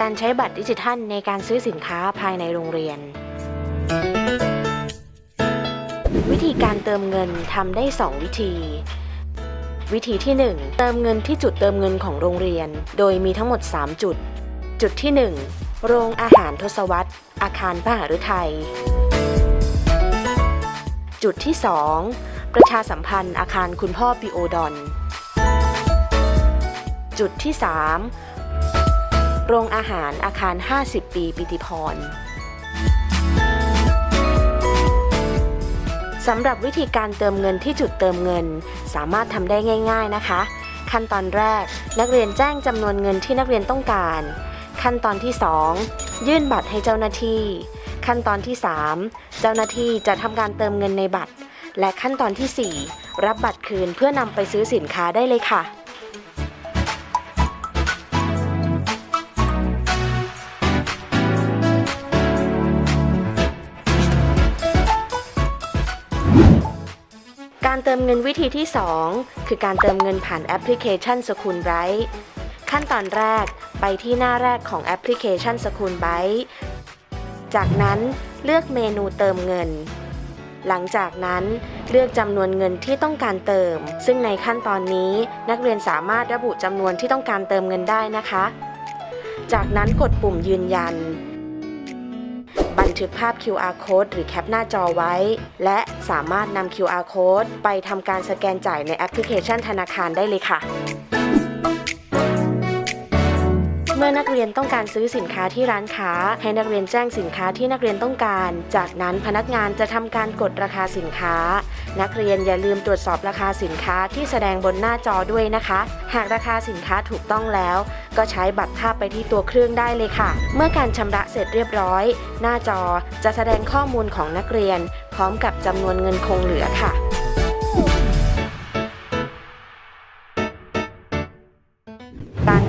การใช้บัตรดิจิทัลในการซื้อสินค้าภายในโรงเรียน วิธีการเติมเงินทำได้ 2 วิธี วิธีที่ 1 เติมเงินที่จุดเติมเงินของโรงเรียน โดยมีทั้งหมด 3 จุด จุดที่ 1 โรงอาหารทศวรรษ อาคารพระหฤทัยจุดที่ 2 ประชาสัมพันธ์อาคารคุณพ่อปิโอดอน จุดที่ 3 โรงอาหารอาคาร 50 ปีปิติพรสำหรับวิธีการเติมเงินที่จุดเติมเงิน สามารถทำได้ง่าย ๆนะคะ ขั้นตอนแรก นักเรียนแจ้งจำนวนเงินที่นักเรียนต้องการ ขั้นตอนที่ 2 ยื่นบัตรให้เจ้าหน้าที่ ขั้นตอนที่ 3 เจ้าหน้าที่จะทำการเติมเงินในบัตร และขั้นตอนทีสี่4 รับบัตรคืนเพื่อนำไปซื้อสินค้าได้เลยค่ะ การเติมเงินวิธีที่ 2 คือการเติมเงินผ่านแอปพลิเคชันสกุลไบรท์ขั้นตอนแรกไปที่หน้าแรกของแอปพลิเคชันสกุลไบรท์จากนั้นเลือกเมนูเติมเงิน หลังจากนั้นเลือกจำนวนเงินที่ต้องการเติม ซึ่งในขั้นตอนนี้นักเรียนสามารถระบุจำนวนที่ต้องการเติมเงินได้นะคะ จากนั้นกดปุ่มยืนยันบัน ทึกภาพ QR code หรือแคปหน้าจอไว้ และสามารถนำ QR code ไปทำการสแกนจ่ายในแอปพลิเคชันธนาคารได้เลยค่ะ เมื่อนักเรียนต้องการซื้อสินค้าที่ร้านค้า ให้นักเรียนแจ้งสินค้าที่นักเรียนต้องการ จากนั้นพนักงานจะทำการกดราคาสินค้า นักเรียนอย่าลืมตรวจสอบราคาสินค้าที่แสดงบนหน้าจอด้วยนะคะ หากราคาสินค้าถูกต้องแล้ว ก็ใช้บัตรภาพไปที่ตัวเครื่องได้เลยค่ะ เมื่อการชำระเสร็จเรียบร้อย หน้าจอจะแสดงข้อมูลของนักเรียน พร้อมกับจำนวนเงินคงเหลือค่ะ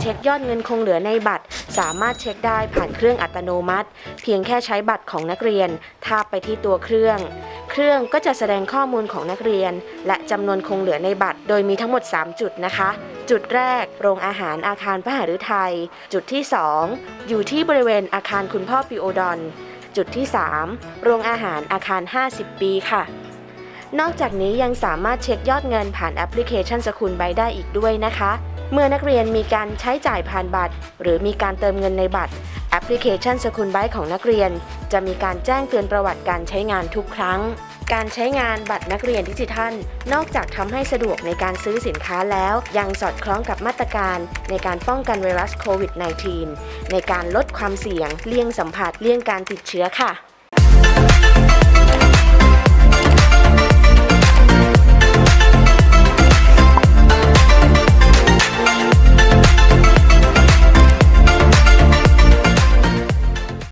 เช็คยอดเงินคงเหลือในบัตร สามารถเช็คได้ผ่านเครื่องอัตโนมัติ เพียงแค่ใช้บัตรของนักเรียน ทาบไปที่ตัวเครื่อง เครื่องก็จะแสดงข้อมูลของนักเรียน และจำนวนคงเหลือในบัตร โดยมีทั้งหมด 3 จุดนะคะ จุดแรก โรงอาหารอาคารพระหฤทัยจุดที่ 2 อยู่ที่บริเวณอาคารคุณพ่อปิโอดอนจุดที่ 3 โรงอาหารอาคาร 50 ปีค่ะนอกจากนี้ยังสามารถเช็คยอดเงินผ่านแอปพลิเคชันสกุลใบได้อีกด้วยนะคะ เมื่อนักเรียนมีการใช้จ่ายผ่านบัตร หรือมีการเติมเงินในบัตร แอปพลิเคชันสกุลไบของนักเรียน จะมีการแจ้งเตือนประวัติการใช้งานทุกครั้ง การใช้งานบัตรนักเรียนดิจิทัล นอกจากทำให้สะดวกในการซื้อสินค้าแล้ว ยังสอดคล้องกับมาตรการ ในการป้องกันไวรัสโควิด -19 ในการลดความเสี่ยง เลี่ยงสัมผัส เลี่ยงการติดเชื้อค่ะ